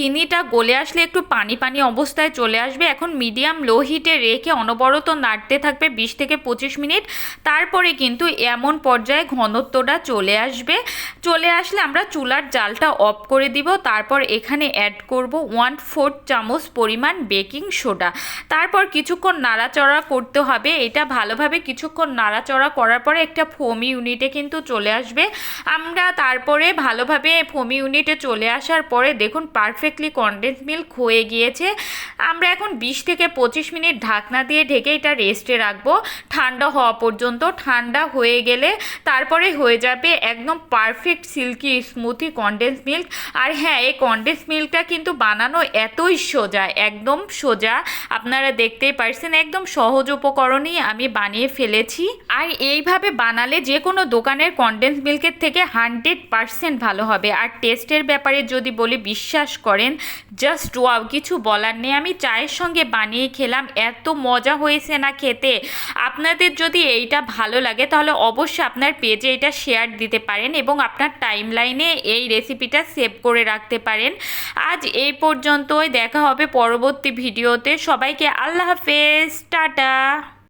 চিনিটা গলে আসলে একটু পানি পানি অবস্থায় চলে আসবে। এখন মিডিয়াম লো হিটে রেখে অনবরত নাড়তে থাকবে বিশ থেকে পঁচিশ মিনিট। তারপরে কিন্তু এমন পর্যায়ে ঘনত্বটা চলে আসবে। চলে আসলে আমরা চুলার জালটা অফ করে দিব। তারপর এখানে অ্যাড করব ওয়ান ফোর্থ চামচ পরিমাণ বেকিং সোডা তারপর কিছুক্ষণ নাড়াচড়া করতে হবে। এটা ভালোভাবে কিছুক্ষণ নাড়াচড়া করার পরে একটা ফোম ইউনিটে কিন্তু চলে আসবে। আমরা তারপরে ভালোভাবে ফোম ইউনিটে চলে আসার পরে দেখুন পারফেক্টলি কনডেন্স মিল্ক হয়ে গিয়েছে। আমরা এখন বিশ থেকে পঁচিশ মিনিট ঢাকনা দিয়ে ঢেকে এটা রেস্টে রাখব। ঠান্ডা হওয়া পর্যন্ত, ঠান্ডা হয়ে গেলে তারপরে হয়ে যাবে একদম perfect silky smoothie condense milk আর হ্যাঁ এই কনডেন্স মিল্কটা কিন্তু বানানো এতই সোজা, একদম সোজা। আপনারা দেখতেই পারছেন, একদম সহজ উপকরণই আমি বানিয়ে ফেলেছি। আর এইভাবে বানালে যে কোনো দোকানের কনডেন্স মিল্কের থেকে হান্ড্রেড পারসেন্ট ভালো হবে। আর টেস্টের ব্যাপারে যদি বলি, বিশ্বাস করেন। জাস্ট ওয়াও, কিছু বলার নেই। আমি চায়ের সঙ্গে বানিয়ে খেলাম, এত মজা হয়েছে না খেতে। আপনাদের যদি এইটা ভালো লাগে, তাহলে অবশ্যই আপনার পেজে এটা শেয়ার দিতে পারেন এবং আপনার টাইম লাইনে এই রেসিপিটা সেভ করে রাখতে পারেন। আজ এই পর্যন্তই, দেখা হবে পরবর্তী ভিডিওতে সবাইকে আল্লাহ হাফেজ। টাটা।